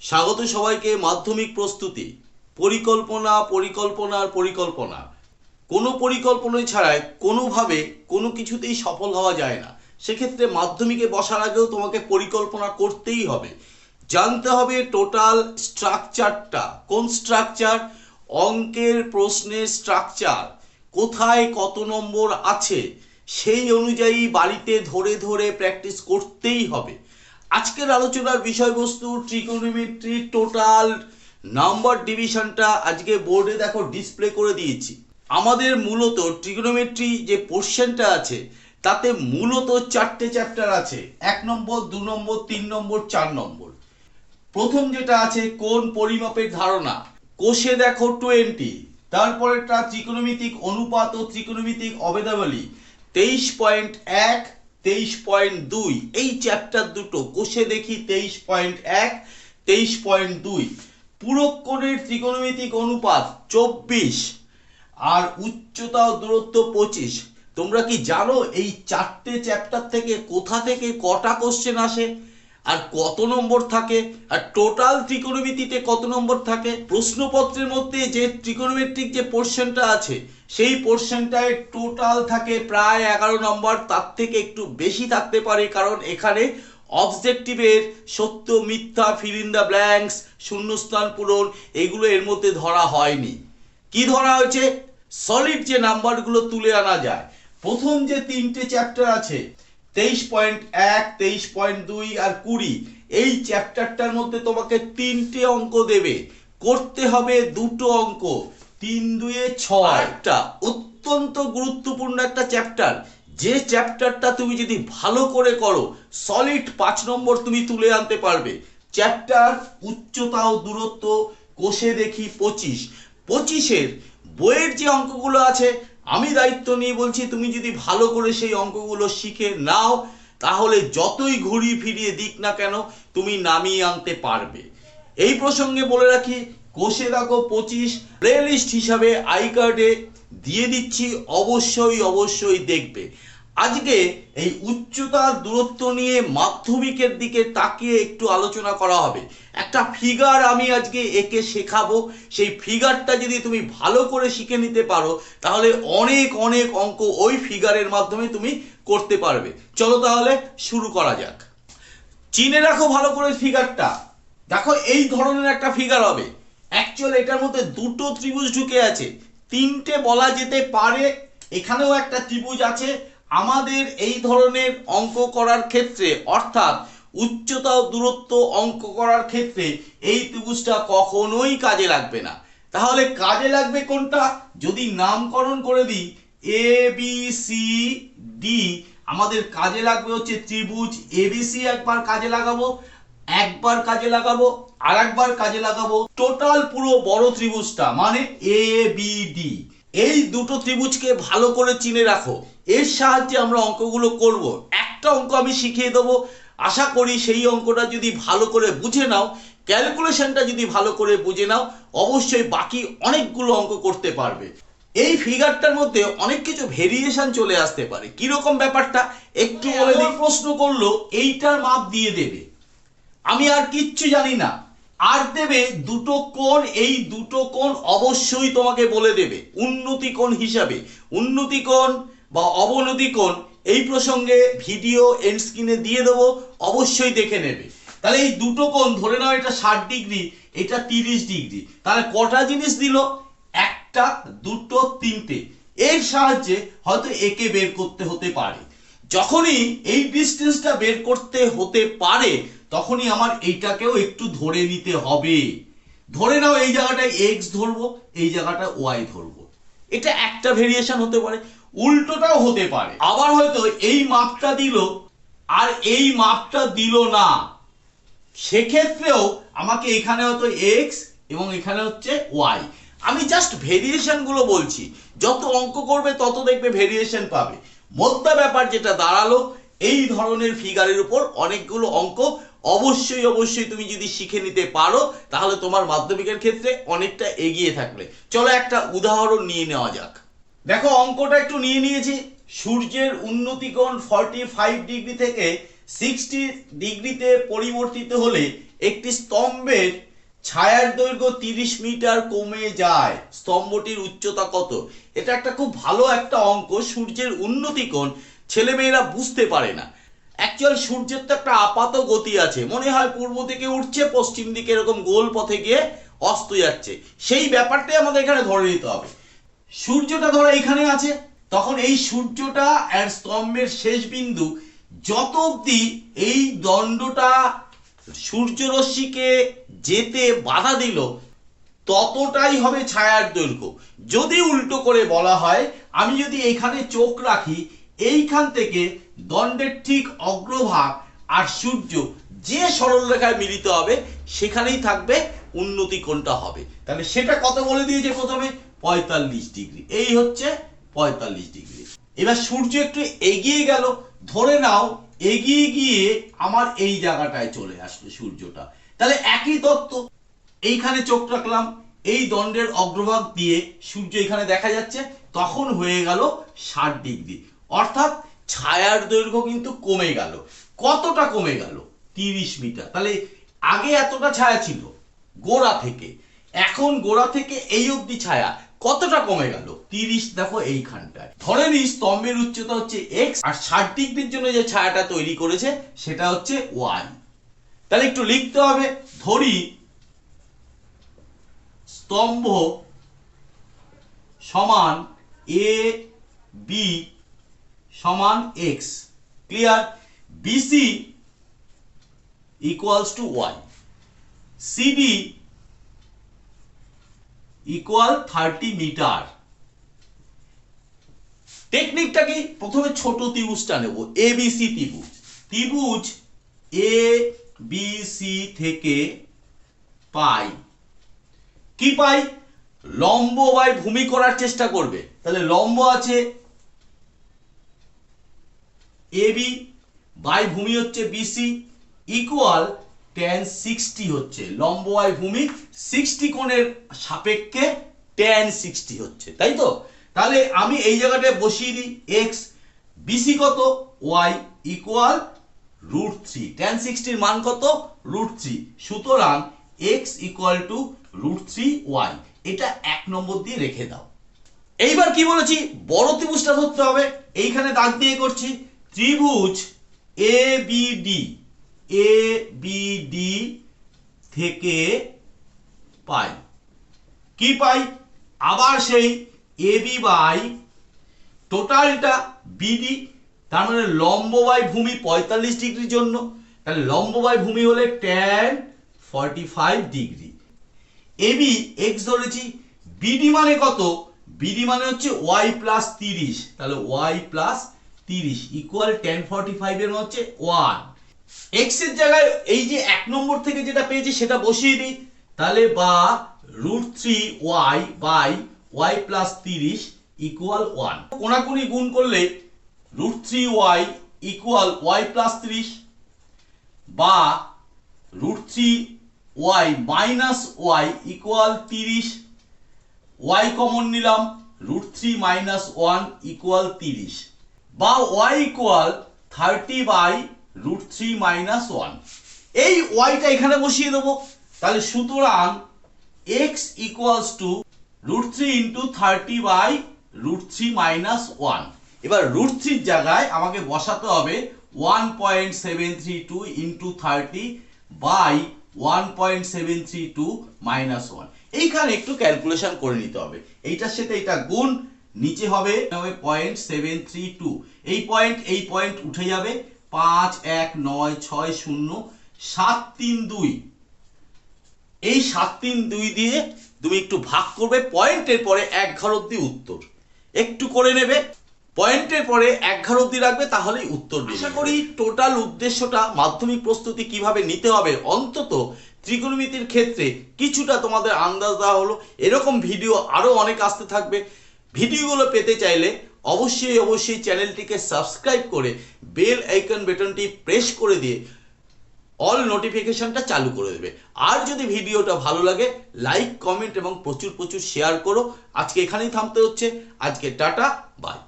স্বাগত সবাইকে মাধ্যমিক প্রস্তুতি। পরিকল্পনা, পরিকল্পনার পরিকল্পনা। কোনো পরিকল্পনা ছাড়াই কোনোভাবে কোনো কিছুতেই সফল হওয়া যায় না। সেক্ষেত্রে মাধ্যমিকে বসার আগেও তোমাকে পরিকল্পনা করতেই হবে। জানতে হবে টোটাল স্ট্রাকচারটা। কোন স্ট্রাকচার? অঙ্কের প্রশ্নের স্ট্রাকচার। কোথায় কত নম্বর আছে? সেই অনুযায়ী বাড়িতে ধরে ধরে প্র্যাকটিস করতেই হবে। আজকের আলোচনার বিষয়বস্তু ট্রিকোনোমেট্রি টোটাল নাম্বার ডিভিশনটা আজকে বোর্ডে দেখো ডিসপ্লে করে দিয়েছি। আমাদের মূলত ট্রিকোনোমেট্রি যে পোর্শনটা আছে, তাতে মূলত চারটে চ্যাপ্টার আছে। এক নম্বর, দু নম্বর, তিন নম্বর, চার নম্বর। প্রথম যেটা আছে কোন পরিমাপের ধারণা। কোষে দেখো টোয়েন্টি তারপরেরটা ত্রিকোণমিতিক অনুপাত ও ত্রিকোণমিতিক অবেদাবলী। তেইশ পয়েন্ট এক তেইশ পয়েন্ট দুই। এই চ্যাপ্টার দুটো কোষে দেখি তেইশ পয়েন্ট এক, তেইশ পয়েন্ট দুই। পুরক্ষণের ত্রিকোণমিতিক অনুপাত চব্বিশ আর উচ্চতা ও দূরত্ব পঁচিশ। তোমরা কি জানো এই চারটে চ্যাপ্টার থেকে কোথা থেকে কটা কোশ্চেন আসে? আর কত নম্বর থাকে? আর টোটাল ত্রিকোণমিতিতে কত নম্বর থাকে? প্রশ্নপত্রের মধ্যে যে ত্রিকোণমেট্রিক যে পোর্শনটা আছে, সেই পোর্শনটায় টোটাল থাকে প্রায় এগারো নম্বর। তার থেকে একটু বেশি থাকতে পারে কারণ এখানে অবজেক্টিভের সত্য, মিথ্যা ফিল দ্য ব্ল্যাঙ্কস শূন্যস্থান পূরণ, এগুলো এর মধ্যে ধরা হয়নি। কি ধরা হয়েছে? সলিড যে নাম্বারগুলো তুলে আনা যায়। প্রথম যে তিনটে চ্যাপ্টার আছে তেইশ পয়েন্ট এক, তেইশ পয়েন্ট দুই আর কুড়ি। এই চ্যাপ্টারটার মধ্যে তোমাকে তিনটে অঙ্ক দেবে। করতে হবে দুটো অঙ্ক। তিন, দুয়ে ছয়। একটা অত্যন্ত গুরুত্বপূর্ণ একটা চ্যাপ্টার। যে চ্যাপ্টারটা তুমি যদি ভালো করে করো সলিড পাঁচ নম্বর তুমি তুলে আনতে পারবে। চ্যাপ্টার উচ্চতা ও দূরত্ব কোষে দেখি পঁচিশ। পঁচিশের বইয়ের যে অঙ্কগুলো আছে আমি দায়িত্ব নিয়ে বলছি, তুমি যদি ভালো করে সেই অঙ্কগুলো শিখে নাও, তাহলে যতই ঘুরিয়ে ফিরিয়ে দিক না কেন, তুমি নামিয়ে আনতে পারবে। এই প্রসঙ্গে বলে রাখি, কোষে রাখো পঁচিশ, প্লে লিস্ট হিসাবে আই কার্ডে দিয়ে দিচ্ছি, অবশ্যই অবশ্যই দেখবে। আজকে এই উচ্চতার দূরত্ব নিয়ে মাধ্যমিকের দিকে তাকিয়ে একটু আলোচনা করা হবে। একটা ফিগার আমি আজকে একে শেখাবো। সেই ফিগারটা যদি তুমি ভালো করে শিখে নিতে পারো, তাহলে অনেক অনেক অঙ্ক ওই ফিগারের মাধ্যমে তুমি করতে পারবে। চলো তাহলে শুরু করা যাক। চিনে রাখো ভালো করে ফিগারটা দেখো, এই ধরনের একটা ফিগার হবে। অ্যাকচুয়াল এটার মধ্যে দুটো ত্রিভুজ ঢুকে আছে। তিনটে বলা যেতে পারে, এখানেও একটা ত্রিভুজ আছে আমাদের এই ধরনের অঙ্ক করার ক্ষেত্রে, অর্থাৎ উচ্চতা দূরত্ব অঙ্ক করার ক্ষেত্রে, এই ত্রিভুজটা কখনোই কাজে লাগবে না। তাহলে কাজে লাগবে কোনটা? যদি নামকরণ করে দিই এ বি সি ডি আমাদের কাজে লাগবে হচ্ছে ত্রিভুজ এবিসি একবার কাজে লাগাবো, একবার কাজে লাগাবো আর একবার কাজে লাগাবো। টোটাল পুরো বড় ত্রিভুজটা মানে এ বি ডি এই দুটো ত্রিভুজকে ভালো করে চিনে রাখো। এর সাহায্যে আমরা অঙ্কগুলো করব। একটা অঙ্ক আমি শিখিয়ে দেবো। আশা করি সেই অঙ্কটা যদি ভালো করে বুঝে নাও ক্যালকুলেশনটা যদি ভালো করে বুঝে নাও অবশ্যই বাকি অনেকগুলো অঙ্ক করতে পারবে। এই ফিগারটার মধ্যে অনেক কিছু ভেরিয়েশন চলে আসতে পারে। কীরকম ব্যাপারটা? একটু বলে দিই। প্রশ্ন করল এইটার মাপ দিয়ে দেবে। আমি আর কিচ্ছু জানি না। আর দেবে দুটো কোণ, এই দুটো কোণ অবশ্যই তোমাকে বলে দেবে, উন্নতি কোণ হিসাবে। উন্নতি কোণ বা অবনতি কোণ, এই প্রসঙ্গে ভিডিও এন্ড স্ক্রিনে দিয়ে দেবো, অবশ্যই দেখে নেবে। তাহলে এই দুটো কোণ, ধরে নাও এটা ষাট ডিগ্রি, এটা তিরিশ ডিগ্রি। তাহলে কটা জিনিস দিল? একটা, দুটো, তিনটে। এর সাহায্যে হয়তো একে বের করতে হতে পারে। যখনই এই ডিস্টেন্সটা বের করতে হতে পারে তখনই আমার এইটাকেও একটু ধরে নিতে হবে। ধরে নাও এই জায়গাটায় এক্স ধরবো, এই জায়গাটা ওয়াই ধরবো। এটা একটা ভেরিয়েশন হতে পারে, উল্টোটাও হতে পারে। আবার হয়তো এই মাপটা দিল আর এই মাপটা দিল না। সেক্ষেত্রেও আমাকে এখানে হয়তো এক্স এবং এখানে হচ্ছে ওয়াই আমি জাস্ট ভেরিয়েশনগুলো বলছি, যত অঙ্ক করবে তত দেখবে ভেরিয়েশন পাবে। মোদ্দা ব্যাপার যেটা দাঁড়াল, এই ধরনের ফিগারের উপর অনেকগুলো অঙ্ক অবশ্যই অবশ্যই তুমি যদি শিখে নিতে পারো, তাহলে তোমার মাধ্যমিকের ক্ষেত্রে অনেকটা এগিয়ে থাকবে। চলো একটা উদাহরণ নিয়ে নেওয়া যাক। দেখো, অঙ্কটা একটু নিয়ে নিয়েছি। সূর্যের উন্নতি কোণ ফর্টি ফাইভ ডিগ্রি থেকে সিক্সটি ডিগ্রিতে পরিবর্তিত হলে একটি স্তম্ভের ছায়ার দৈর্ঘ্য তিরিশ মিটার কমে যায়। স্তম্ভটির উচ্চতা কত? এটা একটা খুব ভালো একটা অঙ্ক, সূর্যের উন্নতিকোণ। ছেলেমেয়েরা বুঝতে পারে না। অ্যাকচুয়াল সূর্যের তো একটা আপাত গতি আছে। মনে হয় পূর্ব থেকে উঠছে, পশ্চিম দিকে এরকম গোল পথে গিয়ে অস্ত যাচ্ছে। সেই ব্যাপারটাই আমাদের এখানে ধরে নিতে হবে। সূর্যটা ধরো এখানে আছে, তখন এই সূর্যটা আর স্তম্ভের শেষ বিন্দু যত অবধি এই দণ্ডটা সূর্যরশ্মিকে যেতে বাধা দিল, ততটাই হবে ছায়ার দৈর্ঘ্য। যদি উল্টো করে বলা হয়, আমি যদি এখানে চোখ রাখি এইখান থেকে দণ্ডের ঠিক অগ্রভাগ আর সূর্য যে সরলরেখায় মিলিত হবে, সেখানেই থাকবে উন্নতি কোণটা হবে। তাহলে সেটা কত বলে দিয়েছে প্রথমে? পঁয়তাল্লিশ ডিগ্রি। এই হচ্ছে পঁয়তাল্লিশ ডিগ্রি। এবার সূর্য একটু এগিয়ে গেল। ধরে নাও, এগিয়ে গিয়ে আমার এই জায়গাটায় চলে আসলো সূর্যটা। তাহলে একই তত্ত্ব। এইখানে চোখ রাখলাম। এই দণ্ডের অগ্রভাগ দিয়ে সূর্য এখানে দেখা যাচ্ছে। তখন হয়ে গেল ষাট ডিগ্রি। অর্থাৎ ছায়ার দৈর্ঘ্য কিন্তু কমে গেল। কতটা কমে গেল? তিরিশ মিটার। তাহলে আগে এতটা ছায়া ছিল, গোড়া থেকে। এখন গোড়া থেকে এই অবধি ছায়া কতটা কমে গেল? তিরিশ, দেখো এইখানটায়। ধরে নি স্তম্ভের উচ্চতা হচ্ছে এক্স আর ষাট ডিগ্রির জন্য যে ছায়াটা তৈরি করেছে, সেটা হচ্ছে ওয়াই তাহলে একটু লিখতে হবে, ধরি স্তম্ভ সমান এ বি সমান X clear BC equals to Y CD equal thirty metre টেকনিকটা কি? প্রথমে ছোট ত্রিভুজটা নেব এ বি সি ত্রিভুজ। ত্রিভুজ এ বি সি থেকে পাই। কি পাই? লম্ব বাই ভূমি করার চেষ্টা করবে। তাহলে লম্ব আছে এ বি বাই ভূমি হচ্ছে বিসি ইকুয়াল টেন সিক্সটি হচ্ছে। লম্ব বাই ভূমি সিক্সটি কোণের সাপেক্ষে টেন সিক্সটি হচ্ছে, তাই তো? তাহলে আমি এই জায়গাটায় বসিয়ে দিই এক্স বিসি কত? Y equal root three tan সিক্সটির মান কত? রুট থ্রি সুতরাং X equal to root three Y এটা এক নম্বর দিয়ে রেখে দাও। এইবার কি বলেছি? বড় ত্রিভুজটা ধরতে হবে। এইখানে দাগ দিয়ে করছি। ত্রিভুজ A B D A B D থেকে পাই। কি পাই? আবার সেই এ বি বাই টোটালটা বিডি তার মানে লম্ব বাই ভূমি পঁয়তাল্লিশ ডিগ্রির জন্য। তাহলে ভূমি হলে tan forty five degree AB X ধরেছি। বিডি মানে কত? বিডি মানে হচ্ছে ওয়াই প্লাস তিরিশ। তাহলে ওয়াই প্লাস তিরিশ ইকুয়াল টেন ফর্টি ফাইভ এর মানে হচ্ছে ওয়ান এক্সের জায়গায় এই যে এক নম্বর থেকে যেটা পেয়েছি সেটা বসিয়ে দিই। তাহলে বা root three Y by Y plus তিরিশ ইকুয়াল ওয়ান কোনাকুনি গুণ করলে root three Y equal Y plus বা root three Y minus Y equal তিরিশ ওয়াই কমন নিলাম root three minus one equal তিরিশ। বা Y equal thirty by root three minus one এই ওয়াইটা এখানে বসিয়ে দেবো। তাহলে সুতরাং X equals to root three into thirty by root three minus one এবার রুট থ্রির জায়গায় আমাকে বসাতে হবে one point seven three two into thirty by one point seven three two minus one এইখানে একটু ক্যালকুলেশন করে নিতে হবে। এইটার সাথে এটা গুণ নিচে হবে পয়েন্ট সেভেন থ্রি টু এই পয়েন্ট এই পয়েন্ট উঠে যাবে পাঁচ এক নয় ছয় শূন্য সাত তিন দুই। এই সাত তিন দুই দিয়ে তুমি একটু ভাগ করবে পয়েন্টের পরে এক ঘর অব্দি উত্তর। একটু করে নেবে পয়েন্টের পরে এক ঘর অব্দি রাখবে তাহলেই উত্তর আশা করি টোটাল উদ্দেশ্যটা মাধ্যমিক প্রস্তুতি কীভাবে নিতে হবে অন্তত ত্রিকোণমিতির ক্ষেত্রে কিছুটা তোমাদের আন্দাজ দেওয়া হলো। এরকম ভিডিও আরও অনেক আসতে থাকবে। ভিডিওগুলো পেতে চাইলে অবশ্যই অবশ্যই চ্যানেলটিকে সাবস্ক্রাইব করে বেল আইকন বেটনটি প্রেস করে দিয়ে অল নোটিফিকেশনটা চালু করে দেবে। আর যদি ভিডিওটা ভালো লাগে, লাইক, কমেন্ট এবং প্রচুর প্রচুর শেয়ার করো। আজকে এখানেই থামতে হচ্ছে। আজকে টাটা, বাই।